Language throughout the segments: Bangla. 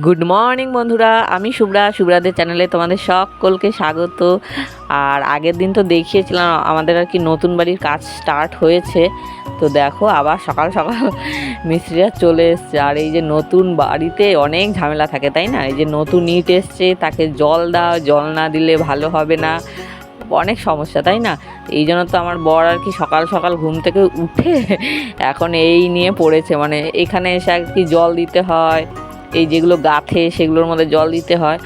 গুড মর্নিং বন্ধুরা। আমি শুভ্রা। শুভ্রাদের চ্যানেলে তোমাদের সকলকে স্বাগত। আর আগের দিন তো দেখিয়েছিলাম, আমাদের আর কি নতুন বাড়ির কাজ স্টার্ট হয়েছে। তো দেখো, আবার সকাল সকাল মিস্ত্রিরা চলে এসছে। আর এই যে নতুন বাড়িতে অনেক ঝামেলা থাকে, তাই না? এই যে নতুন ইট এসছে, তাকে জল দাও, জল না দিলে ভালো হবে না। অনেক সমস্যা, তাই না? এই জন্য তো আমার বর আর কি সকাল সকাল ঘুম থেকে উঠে এখন এই নিয়ে পড়েছে। মানে এখানে এসে আর কি জল দিতে হয়। এই যেগুলো গাঁথে সেগুলোর মধ্যে জল দিতে হয়।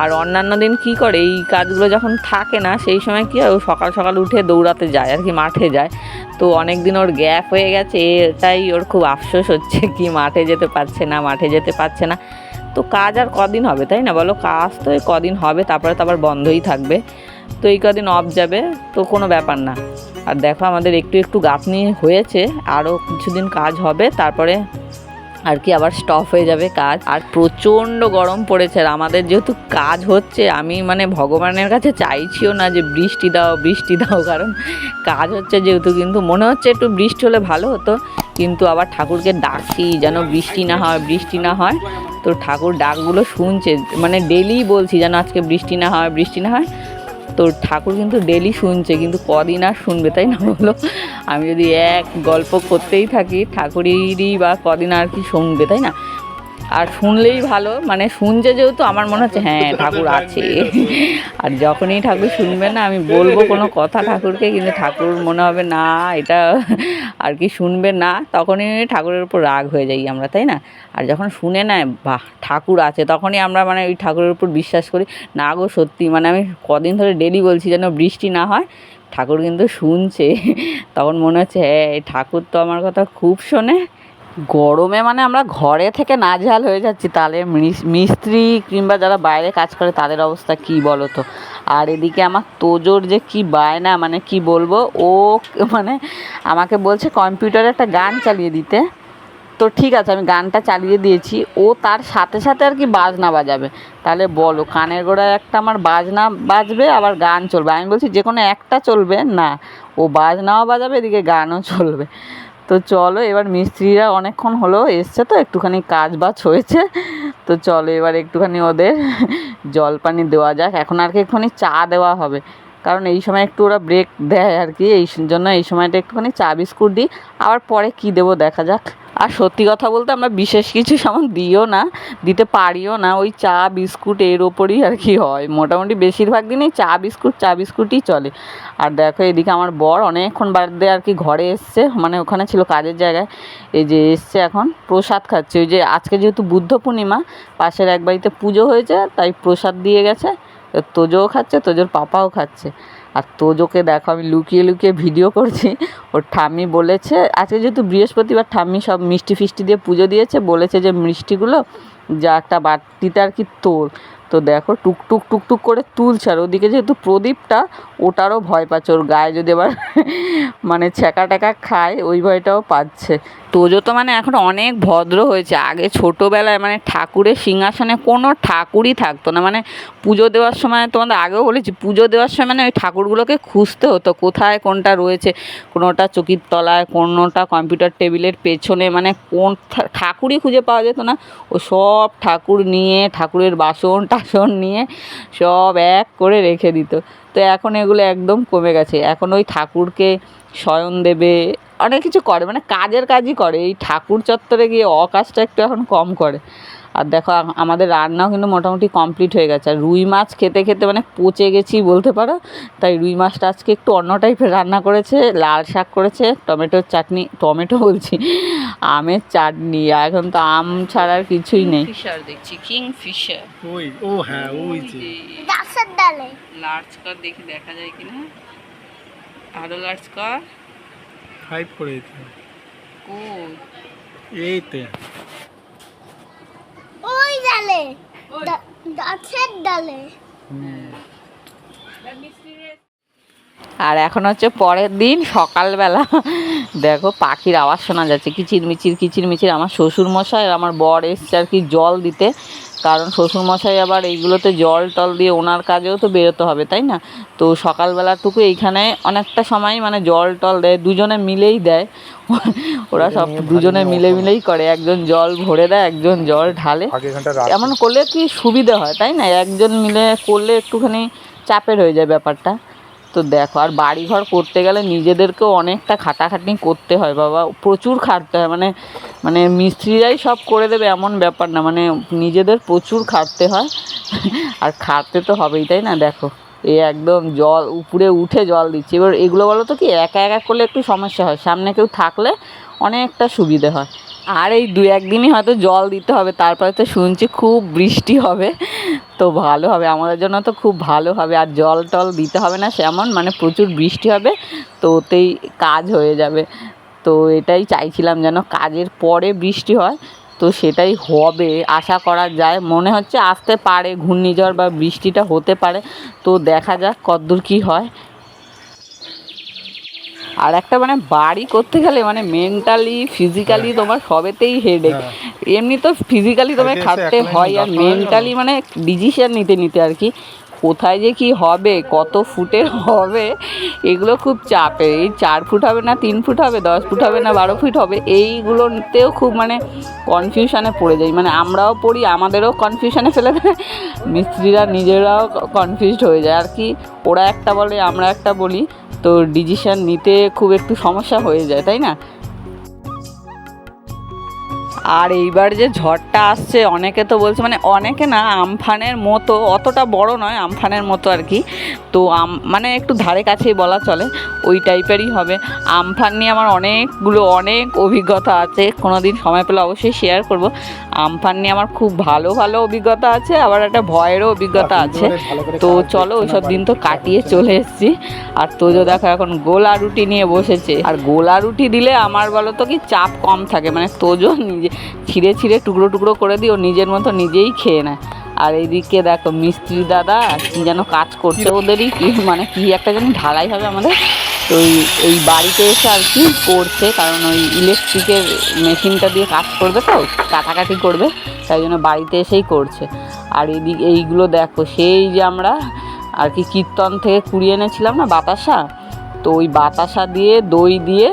আর অন্যান্য দিন কি করে, এই কাজগুলো যখন থাকে না, সেই সময় কি হয়, ও সকাল সকাল উঠে দৌড়াতে যায়, আর কি মাঠে যায়। তো অনেক দিন ওর গ্যাপ হয়ে গেছে, এটাই ওর খুব আফসোস হচ্ছে কি মাঠে যেতে পারছে না, মাঠে যেতে পারছে না। তো কাজ আর কদিন হবে, তাই না বলো? কাজ তো এই কদিন হবে, তারপরে তো আবার বন্ধই থাকবে। তো এই কদিন অফ যাবে, তো কোনো ব্যাপার না। আর দেখো আমাদের একটু একটু গাঁথনি হয়েছে, আরও কিছুদিন কাজ হবে, তারপরে আর কি আবার স্টপ হয়ে যাবে কাজ। আর প্রচণ্ড গরম পড়েছে আর আমাদের যেহেতু কাজ হচ্ছে, আমি মানে ভগবানের কাছে চাইছিও না যে বৃষ্টি দাও বৃষ্টি দাও, কারণ কাজ হচ্ছে যেহেতু, কিন্তু মনে হচ্ছে একটু বৃষ্টি হলে ভালো হতো। কিন্তু আবার ঠাকুরকে ডাকছি যেন বৃষ্টি না হয়, বৃষ্টি না হয়। তো ঠাকুর ডাকগুলো শুনছে মানে ডেলি বলছি যেন আজকে বৃষ্টি না হয়, বৃষ্টি না হয়। তো ঠাকুর কিন্তু ডেলি শুনছে, কিন্তু কদিন আর শুনবে তাই না বলো? আমি যদি এক গল্প করতেই থাকি, ঠাকুরেরই বা কদিন আর কি শুনবে তাই না? আর শুনলেই ভালো মানে শুনছে যেহেতু আমার মনে হচ্ছে হ্যাঁ ঠাকুর আছে। আর যখনই ঠাকুর শুনবে না, আমি বলব কোনো কথা ঠাকুরকে, কিন্তু ঠাকুর মনে হবে, না, এটা আর কি শুনবে না, তখনই ঠাকুরের উপর রাগ হয়ে যাই আমরা, তাই না? আর যখন শুনে নেয়, বাহ, ঠাকুর আছে, তখনই আমরা মানে ওই ঠাকুরের উপর বিশ্বাস করি, না গো, সত্যি মানে আমি কদিন ধরে ডেলি বলছি যেন বৃষ্টি না হয়, ঠাকুর কিন্তু শুনছে, তখন মনে হচ্ছে হ্যাঁ ঠাকুর তো আমার কথা খুব শোনে গরমে মানে আমরা ঘরে থেকে নাজেহাল হয়ে যাচ্ছি। তাহলে মিস- মিস্ত্রি কিংবা যারা বাইরে কাজ করে, তাদের অবস্থা কি বলো তো আর এদিকে আমার তোজোর যে কি বায়না মানে কি বলব? ও মানে আমাকে বলছে, কম্পিউটারে একটা গান চালিয়ে দিতে। তো ঠিক আছে, আমি গানটা চালিয়ে দিয়েছি। ও তার সাথে সাথে আর কি বাজনা বাজাবে। তাহলে বলো, কানের গোড়ায় একটা আমার বাজনা বাজবে, আবার গান চলবে? আমি বলছি যে কোনো একটা চলবে? না, ও বাজনাও বাজাবে, এদিকে গানও চলবে। তো চলো এবার মিস্ত্রিরা অনেকক্ষণ হলো, এসছে তো, একটুখানি কাজ বাজ হয়েছে। তো চলো এবার একটুখানি ওদের জল পানি দেওয়া যাক। এখন আর কি একটুখানি চা দেওয়া হবে। কারণ এই সময় একটু ওরা ব্রেক দেয় আর কি, এই জন্য এই সময়টা একটুখানি চা বিস্কুট দিই। আবার পরে কি দেবো দেখা যাক। আর সত্যি কথা বলতে আমরা বিশেষ কিছু সামান দিও না, দিতে পারিও না। ওই চা বিস্কুট এর ওপরই আর কি হয়। মোটামুটি বেশিরভাগ দিনই চা বিস্কুট, চা বিস্কুটই চলে। আর দেখো এদিকে আমার বর অনেকক্ষণ বাদে আর কি ঘরে এসছে। মানে ওখানে ছিল কাজের জায়গায়। এই যে এসছে এখন প্রসাদ খাচ্ছে। ওই যে আজকে যেহেতু বুদ্ধ পূর্ণিমা, পাশের এক বাড়িতে পুজো হয়েছে, তাই প্রসাদ দিয়ে গেছে। তোজোও খাচ্ছে, তোজোর পাপাও খাচ্ছে। আর তোজোকে দেখো, আমি লুকিয়ে লুকিয়ে ভিডিও করছি। ওর ঠাম্মি বলেছে, আজকে যেহেতু বৃহস্পতিবার, ঠাম্মি সব মিষ্টি ফিষ্টি দিয়ে পুজো দিয়েছে, বলেছে যে মিষ্টিগুলো যা একটা বাটিতে আর কি তোল। তো দেখো টুকটুক টুকটুক করে তুলছে। আর ওদিকে যেহেতু প্রদীপটা, ওটারও ভয় পাচ্ছে। ওর গায়ে যদি এবার মানে ছ্যাঁকা ট্যাকা খায়, ওই ভয়টাও পাচ্ছে। তোজো তো মানে এখন অনেক ভদ্র হয়েছে। আগে ছোটোবেলায় মানে ঠাকুরের সিংহাসনে কোনো ঠাকুরই থাকতো না। মানে পুজো দেওয়ার সময় তোমাদের আগেও বলেছি, পুজো দেওয়ার সময় মানে ওই ঠাকুরগুলোকে খুঁজতে হতো। কোথায় কোনটা রয়েছে? কোনোটা চকির তলায়, কোনোটা কম্পিউটার টেবিলের পেছনে। মানে কোন ঠাকুরই খুঁজে পাওয়া যেত না। ও সব ঠাকুর নিয়ে ঠাকুরের বাসন টাসন নিয়ে সব এক করে রেখে দিত। তো এখন এগুলো একদম কমে গেছে। এখন ওই ঠাকুরকে শয়ন দেবে, অনেক কিছু করে। মানে কাজের কাজই করে। এই ঠাকুর চত্বরে গিয়ে অকাজটা একটু এখন কম করে। আর দেখো আমাদের রান্নাও কিন্তু মোটামুটি কমপ্লিট হয়ে গেছে। আর রুই মাছ খেতে খেতে মানে পচে গেছি বলতে পারো। তাই রুই মাছটা আজকে একটু অন্য টাইপের রান্না করেছে লাল শাক করেছে টমেটোর চাটনি টমেটো বলছি আমের চাটনি আর এখন তো আম ছাড়া আর কিছুই নেই। ফিশার দেখছি কিং ফিশার ওই ও হ্যাঁ ওই যে গাছের ডালে। লার্জ কর দেখি দেখা যায় কিনা? আরও লার্জ কর ফাইভ করে দিতে ওই ডালে। গাছের ডালে। হুম। আর এখন হচ্ছে পরের দিন সকালবেলা। দেখো পাখির আওয়াজ শোনা যাচ্ছে। কিচির মিচির কিচির মিচির আমার শ্বশুর মশাই আর আমার বর এসছে আর কি জল দিতে। কারণ শ্বশুর মশাই আবার এইগুলোতে জল টল দিয়ে ওনার কাজেও তো বেরোতে হবে তাই না? তো সকালবেলাটুকু এইখানে অনেকটা সময় মানে জল টল দেয় দুজনে মিলেই দেয়। ওরা সব দুজনে মিলে মিলেই করে। একজন জল ভরে দেয় একজন জল ঢালে। এমন করলে কি সুবিধা হয় তাই না? একজন মিলে করলে একটুখানি চাপের হয়ে যায় ব্যাপারটা। তো দেখো, আর বাড়ি ঘর করতে গেলে নিজেদেরকেও অনেকটা খাটাখাটনি করতে হয়, বাবা। প্রচুর খাটতে হয় মানে মানে মিস্ত্রিরাই সব করে দেবে এমন ব্যাপার না মানে নিজেদের প্রচুর খাটতে হয়। আর খাটতে তো হবেই, তাই না? দেখো এ একদম জল, উপরে উঠে জল দিচ্ছে। এবার এগুলো বলো তো কি, একা একা করলে একটু সমস্যা হয়, সামনে কেউ থাকলে অনেকটা সুবিধে হয়। আর এই দু একদিনই হয়তো জল দিতে হবে, তারপরে তো শুনছি খুব বৃষ্টি হবে। তো ভালো হবে, আমাদের জন্য তো খুব ভালো হবে, আর জল টল দিতে হবে না সেমন মানে প্রচুর বৃষ্টি হবে, তো ওতেই কাজ হয়ে যাবে। তো এটাই চাইছিলাম যেন কাজের পরে বৃষ্টি হয়, তো সেটাই হবে, আশা করা যায়। মনে হচ্ছে আসতে পারে, ঘূর্ণিঝড় বা বৃষ্টিটা হতে পারে, তো দেখা যাক কতদূর কী হয়। আর একটা মানে বাড়ি করতে গেলে মানে মেন্টালি ফিজিক্যালি তোমার সবেতেই হেডেক হ্যাঁ। এমনি তো ফিজিক্যালি তোমায় খাটতে হয় আর মেন্টালি মানে ডিসিশন নিতে নিতে আর কি। কোথায় যে কি হবে, কত ফুটের হবে, এগুলো খুব চাপে। এই চার ফুট হবে না, তিন ফুট হবে, দশ ফুট হবে না, বারো ফুট হবে, এইগুলোতেও খুব মানে কনফিউশানে পড়ে যাই। মানে আমরাও পড়ি, আমাদেরও কনফিউশানে ফেলে দেয়, মিস্ত্রিরা নিজেরাও কনফিউজড হয়ে যায়। আর কি, ওরা একটা বলে, আমরা একটা বলি, তো ডিসিশন নিতে খুব একটু সমস্যা হয়ে যায়, তাই না? আর এইবার যে ঝড়টা আসছে অনেকে তো বলছে মানে অনেকে না আমফানের মতো অতটা বড় নয় আমফানের মতো আর কি। তো আম মানে একটু ধারে কাছেই বলা চলে ওই টাইপেরই হবে। আমফান নিয়ে আমার অনেকগুলো অনেক অভিজ্ঞতা আছে কোনো দিন সময় পেলে অবশ্যই শেয়ার করব। আমফান নিয়ে আমার খুব ভালো ভালো অভিজ্ঞতা আছে আবার একটা ভয়েরও অভিজ্ঞতা আছে। তো চলো ওইসব দিন তো কাটিয়ে চলে এসেছি। আর তোজো দেখো এখন গোলা রুটি নিয়ে বসেছে। আর গোলা রুটি দিলে আমার বলো তো কি চাপ কম থাকে। মানে তোজো নিজে ছিঁড়ে ছিঁড়ে টুকরো টুকরো করে দিও নিজের মতো নিজেই খেয়ে নেয়। আর এইদিকে দেখো, মিস্ত্রি দাদা কি যেন কাজ করছে ওদেরই, কি মানে কি একটা যেন ঢালাই হবে আমাদের। তো ওই এই বাড়িতে এসে আর কি করছে, কারণ ওই ইলেকট্রিকের মেশিনটা দিয়ে কাজ করবে তো, কাটাকাটি করবে, তাই জন্য বাড়িতে এসেই করছে। আর এইদিকে এইগুলো দেখো, সেই যে আমরা আর কি কীর্তন থেকে কুড়িয়ে এনেছিলাম না বাতাসা? তো ওই বাতাসা দিয়ে দই দিয়ে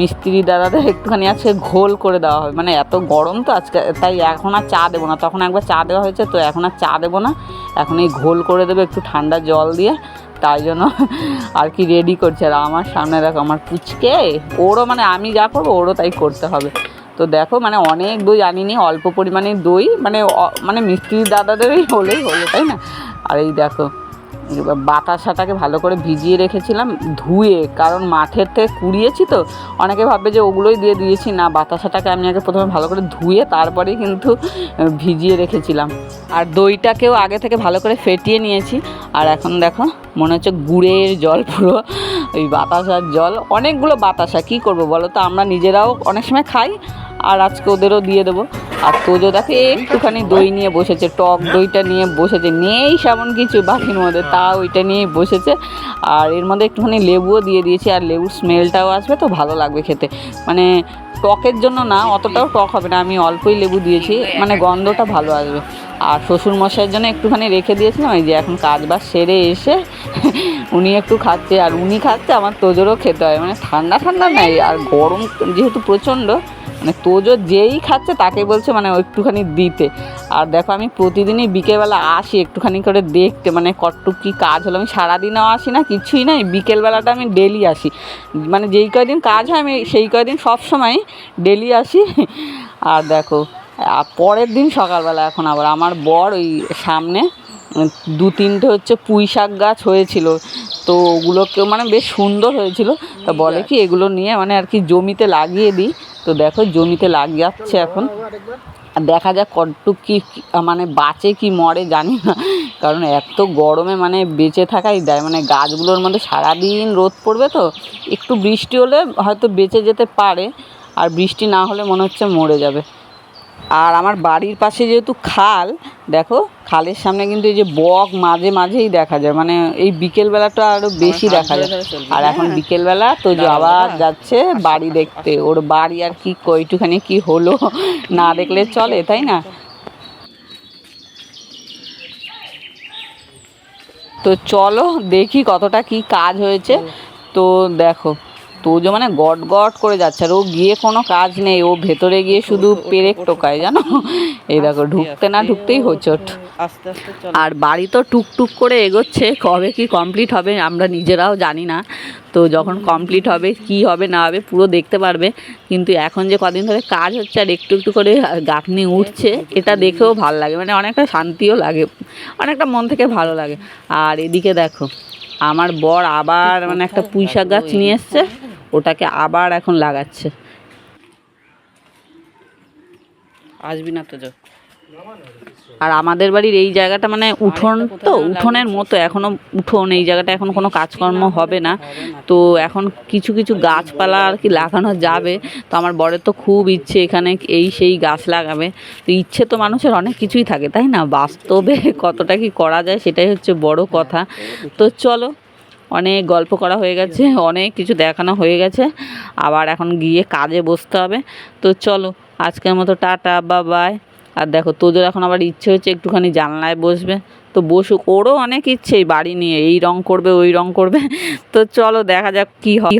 মিস্ত্রি দাদাদের একটুখানি আজকে ঘোল করে দেওয়া হবে। মানে এত গরম তো আজকে, তাই এখন আর চা দেবো না। তখন একবার চা দেওয়া হয়েছে, তো এখন আর চা দেবো না। এখন এই ঘোল করে দেবে একটু ঠান্ডা জল দিয়ে। তাই জন্য আর কি রেডি করছে। আর আমার সামনে দেখো, আমার পুচকে, ওরও মানে আমি যা করব, ওরও তাই করতে হবে। তো দেখো মানে অনেক দই আনিনি, অল্প পরিমাণে দই। মানে মানে মিস্ত্রি দাদাদেরই হলেই হলো, তাই না? আর এই দেখো বাতাসাটাকে ভালো করে ভিজিয়ে রেখেছিলাম, ধুয়ে, কারণ মাঠের থেকে কুড়িয়েছি তো, অনেকে ভাববে যে ওগুলোই দিয়ে দিয়েছি, না, বাতাসাটাকে আমি আগে প্রথমে ভালো করে ধুয়ে তারপরেই কিন্তু ভিজিয়ে রেখেছিলাম। আর দইটাকেও আগে থেকে ভালো করে ফেটিয়ে নিয়েছি, আর এখন দেখো, মনে হচ্ছে গুড়ের জল পুরো, ওই বাতাসার জল, অনেকগুলো বাতাসা কী করব বলো তো, আমরা নিজেরাও অনেক সময় খাই, আর আজকে ওদেরও দিয়ে দেবো। আর তোজো দেখে একটুখানি দই নিয়ে বসেছে, টক দইটা নিয়ে বসেছে, নেই সেমন কিছু বাকির মধ্যে তা ওইটা নিয়েই বসেছে। আর এর মধ্যে একটুখানি লেবুও দিয়ে দিয়েছি, আর লেবুর স্মেলটাও আসবে তো, ভালো লাগবে খেতে। মানে টকের জন্য না, অতটাও টক হবে না, আমি অল্পই লেবু দিয়েছি মানে গন্ধটা ভালো আসবে। আর শ্বশুর মশাইয়ের জন্য একটুখানি রেখে দিয়েছিলাম, এই যে এখন কাজ বাজ সেরে এসে উনি একটু খাচ্ছে, আর উনি খাচ্ছে, আমার তোজোরও খেতে হয় মানে ঠান্ডা ঠান্ডা নাই আর গরম যেহেতু প্রচণ্ড মানে তোজো যেই খাচ্ছে তাকে বলছে মানে একটুখানি দিতে। আর দেখো আমি প্রতিদিনই বিকেলবেলা আসি একটুখানি করে দেখতে মানে কতটুক কী কাজ হলো? আমি সারাদিনও আসি না, কিছুই নাই। বিকেলবেলাটা আমি ডেলি আসি। মানে যেই কয়দিন কাজ হয় আমি সেই কয়দিন সব সময় ডেলি আসি। আর দেখো পরের দিন সকালবেলা এখন আবার আমার বর ওই সামনে দু তিনটে হচ্ছে পুঁই শাক গাছ হয়েছিল। তো ওগুলোকে মানে বেশ সুন্দর হয়েছিল। তা বলে কি এগুলো নিয়ে মানে আর কি জমিতে লাগিয়ে দিই। তো দেখো, জমিতে লাগ যাচ্ছে এখন। দেখা যাক কতটুক কি কি- মানে বাঁচে কি মরে, জানি না। কারণ এত গরমে মানে বেঁচে থাকাই দেয়। মানে গাছগুলোর মধ্যে সারাদিন রোদ পড়বে তো, একটু বৃষ্টি হলে হয়তো বেঁচে যেতে পারে। আর বৃষ্টি না হলে মনে হচ্ছে মরে যাবে। আর আমার বাড়ির পাশে যেহেতু খাল দেখো খালের সামনে কিন্তু এই যে বক মাঝে মাঝেই দেখা যায়। মানে এই বিকেলবেলাটা আরও বেশি দেখা যায়। আর এখন বিকেলবেলা তো যে আবার যাচ্ছে বাড়ি দেখতে। ওর বাড়ি আর কি কইটুখানি কি হলো? না দেখলে চলে তাই না? তো চলো দেখি কতটা কি কাজ হয়েছে। তো দেখো তো যে মানে গট গট করে যাচ্ছে আর ও গিয়ে কোনো কাজ নেই ও ভেতরে গিয়ে শুধু পেরেক টোকায় জানো? এই দেখো ঢুকতে না ঢুকতেই হোচট। আস্তে আস্তে চল। আর বাড়ি তো টুকটুক করে এগোচ্ছে কবে কি কমপ্লিট হবে আমরা নিজেরাও জানি না। তো যখন কমপ্লিট হবে কি হবে না হবে পুরো দেখতে পারবে। কিন্তু এখন যে কদিন ধরে কাজ হচ্ছে আর একটু একটু করে গাঁথনি উঠছে এটা দেখেও ভালো লাগে। মানে অনেকটা শান্তিও লাগে অনেকটা মন থেকে ভালো লাগে। আর এদিকে দেখো আমার বর আবার মানে একটা পুঁই শাক গাছ নিয়ে এসছে। ওটাকে আবার এখন লাগাচ্ছে। আসবি না তো আর আমাদের বাড়ির এই জায়গাটা মানে উঠোন তো উঠোনের মতো এখনও উঠোন এই জায়গাটা এখন কোনো কাজকর্ম হবে না। তো এখন কিছু কিছু গাছপালা আর কি লাগানো যাবে। তো আমার বরের তো খুব ইচ্ছে এখানে এই সেই গাছ লাগাবে। তো ইচ্ছে তো মানুষের অনেক কিছুই থাকে তাই না? বাস্তবে কতটা কি করা যায় সেটাই হচ্ছে বড় কথা। তো চলো অনেক গল্প করা হয়ে গেছে, অনেক কিছু দেখানো হয়ে গেছে। আবার এখন গিয়ে কাজে বসতে হবে। তো চলো, আজকের মতো টাটা বা বাই আর দেখো, তোদের এখন আবার ইচ্ছে হচ্ছে একটুখানি জানলায় বসবে। তো বসুক, ওরও অনেক ইচ্ছে বাড়ি নিয়ে, এই রং করবে, ওই রং করবে। তো চলো, দেখা যাক কী হয়।